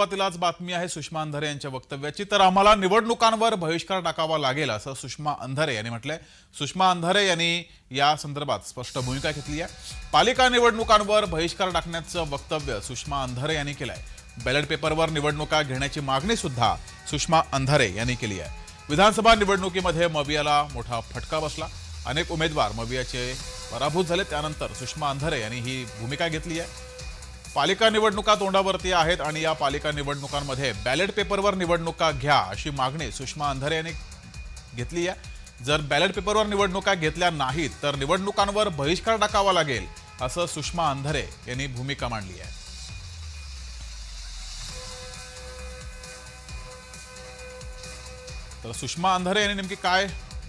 सुरुवातीलाच बातमी आहे सुषमा अंधारे यांच्या वक्तव्याची. तर आम्हाला निवडणुकांवर बहिष्कार टाकावा लागेल असं सुषमा अंधारे यांनी म्हटलंय. सुषमा अंधारे यांनी या संदर्भात स्पष्ट भूमिका घेतली आहे. पालिका निवडणुकांवर बहिष्कार टाकण्याचं वक्तव्य सुषमा अंधारे यांनी केलंय. बॅलेट पेपरवर निवडणुका घेण्याची मागणी सुद्धा सुषमा अंधारे यांनी केली आहे. विधानसभा निवडणुकीमध्ये मवियाला मोठा फटका बसला. अनेक उमेदवार मवियाचे पराभूत झाले. त्यानंतर सुषमा अंधारे यांनी ही भूमिका घेतली आहे. पालिका निवडणुका तोंडावरती आहेत आणि या पालिका निवडणुकांमध्ये बॅलेट पेपरवर निवडणुका घ्या अशी मागणी सुषमा अंधारे यांनी घेतली आहे. जर बॅलेट पेपरवर निवडणुका घेतल्या नाहीत तर निवडणुकांवर बहिष्कार टाकावा लागेल असं सुषमा अंधारे यांनी भूमिका मांडली आहे. तर सुषमा अंधारे यांनी नेमकी काय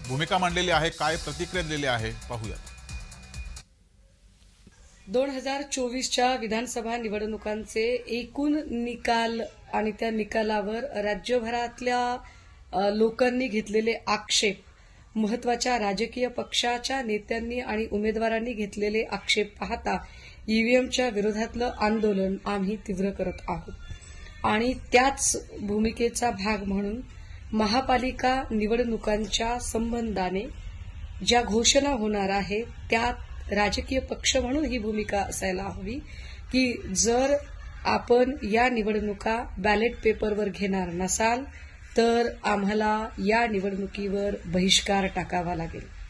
भूमिका मांडलेली आहे काय प्रतिक्रिया दिलेली आहे पाहूयात. दोन हजार चोवीसच्या विधानसभा निवडणुकांचे एकूण निकाल आणि त्या निकालावर राज्यभरातल्या लोकांनी घेतलेले आक्षेप महत्त्वाच्या राजकीय पक्षाच्या नेत्यांनी आणि उमेदवारांनी घेतलेले आक्षेप पाहता ईव्हीएमच्या विरोधातलं आंदोलन आम्ही तीव्र करत आहोत. आणि त्याच भूमिकेचा भाग म्हणून महापालिका निवडणुकांच्या संबंधाने ज्या घोषणा होणार आहेत त्यात राजकीय पक्ष म्हणून ही भूमिका असायला हवी की जर आपण या निवडणुका बॅलेट पेपरवर घेणार नसाल तर आम्हाला या निवडणुकीवर बहिष्कार टाकावा लागेल.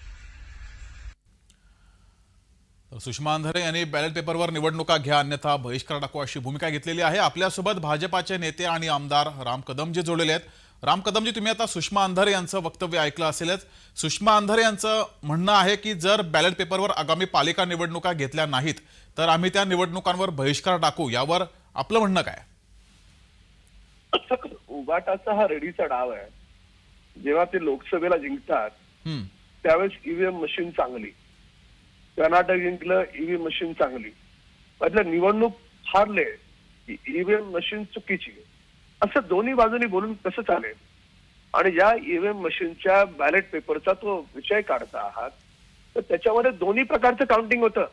सुषमा अंधारे यांनी बॅलेट पेपरवर निवडणुका घ्या अन्यथा बहिष्कार टाकू अशी भूमिका घेतलेली आहे. आपल्यासोबत भाजपाचे नेते आणि आमदार राम कदम जे जोडलेले आहेत. राम कदमजी तुम्ही आता सुषमा अंधारे यांचं वक्तव्य ऐकलं असेलच. सुषमा अंधारे यांचं म्हणणं आहे की जर बॅलेट पेपरवर आगामी पालिका निवडणुका घेतल्या नाहीत तर आम्ही त्या निवडणुकांवर बहिष्कार टाकू. यावर आपलं म्हणणं काय? उबाटाचा हा रेडीचा डाव आहे. जेव्हा ते लोकसभेला जिंकतात त्यावेळेस ईव्हीएम मशीन चांगली. कर्नाटक जिंकलं ईव्हीएम मशीन चांगली. म्हटलं निवडणूक हारले ईव्हीएम मशीन चुकीची. असं दोन्ही बाजूनी बोलून कसं चालेल? आणि ज्या ईव्हीएम मशीनच्या बॅलेट पेपरचा तो विषय काढता आहात तर त्याच्यामध्ये दोन्ही प्रकारचं काउंटिंग होतं.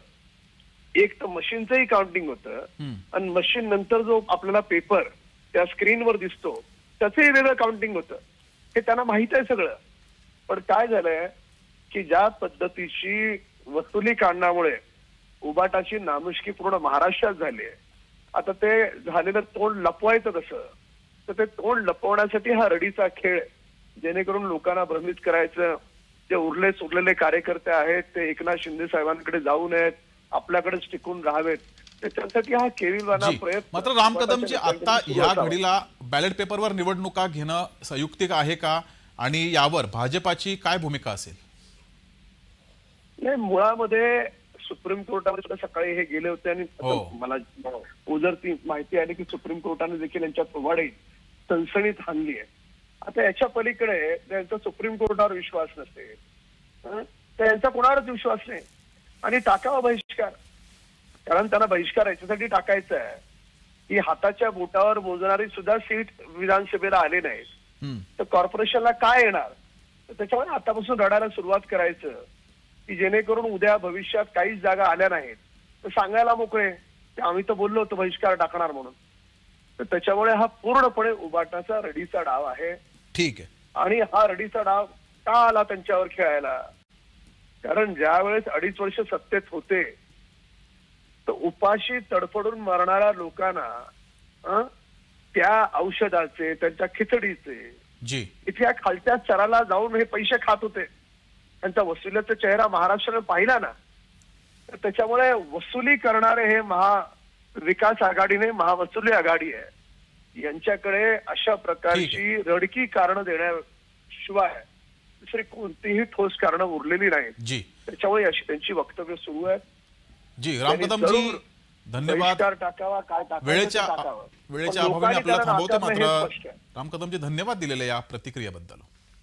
एक तर मशीनचंही काउंटिंग होतं. आणि मशीन नंतर जो आपल्याला पेपर त्या स्क्रीनवर दिसतो त्याचंही वेगळं काउंटिंग होतं. हे त्यांना माहीत आहे सगळं. पण काय झालंय की ज्या पद्धतीची वसुली काढण्यामुळे उबाटाची नामुष्की पूर्ण महाराष्ट्रात झाली आहे. आता ते झालेलं तोंड लपवायचं कसं? तर ते तोंड लपवण्यासाठी हा रडीचा खेळ. जेणेकरून लोकांना भ्रमित करायचं जे उरले सुरलेले कार्यकर्ते आहेत ते एकनाथ शिंदे साहेबांकडे जाऊ नयेत आपल्याकडेच टिकून राहावेत त्याच्यासाठी हा केविलवाना प्रयत्न मात्र राम कदमजी आता या. घडीला बॅलेट पेपरवर निवडणुका घेणं संयुक्तिक आहे का आणि यावर भाजपाची काय भूमिका असेल नाही मुळामध्ये सुप्रीम कोर्टामध्ये सुद्धा सकाळी हे गेले होते आणि हो. मला उजरती माहिती आली की सुप्रीम कोर्टाने देखील यांच्या प्रवाडे सणसणीत हाणली आहे. आता याच्या पलीकडे त्यांचा सुप्रीम कोर्टावर विश्वास नसेल हं? तर यांचा कोणावरच विश्वास नाही. आणि टाकावा बहिष्कार. कारण त्यांना बहिष्कार याच्यासाठी टाकायचा आहे. की हाताच्या बोटावर मोजणारी सुद्धा सीट विधानसभेला आले नाहीत. तर कॉर्पोरेशनला काय येणार? तर त्याच्यामुळे आतापासून रडायला सुरुवात करायचं. की जेणेकरून उद्या भविष्यात काहीच जागा आल्या नाहीत. तर सांगायला मोकळे. की आम्ही तर बोललो होतो बहिष्कार टाकणार म्हणून. तर त्याच्यामुळे हा पूर्णपणे उबाटाचा रडीचा डाव आहे. ठीक आहे. आणि हा रडीचा डाव का आला त्यांच्यावर खेळायला? कारण ज्या वेळेस अडीच वर्ष सत्तेत होते तर उपाशी तडफडून मरणाऱ्या लोकांना त्या औषधाचे त्यांच्या खिचडीचे जी. इथे या खालच्या स्तराला जाऊन हे पैसे खात होते. त्यांचा वसुलीचा चेहरा महाराष्ट्राने पाहिला ना. तर त्याच्यामुळे वसुली करणारे हे महा विकास आघाडीने महावसुली आघाडी आहे. यांच्याकडे अशा प्रकारची रडकी कारण देण्याशिवाय दुसरी कोणतीही ठोस कारणं उरलेली नाहीत. जी. त्याच्यामुळे अशी त्यांची वक्तव्य सुरू आहेत. जी राम त्यांनी कदमजी जरूर धन्यवाद. टाकावा काय वेळेच्या टाकावं. वेळेच्या अभावाने आपल्याला थांबवतो मात्र स्पष्ट आहे. राम कदमजी धन्यवाद दिलेल्या या प्रतिक्रियेबद्दल.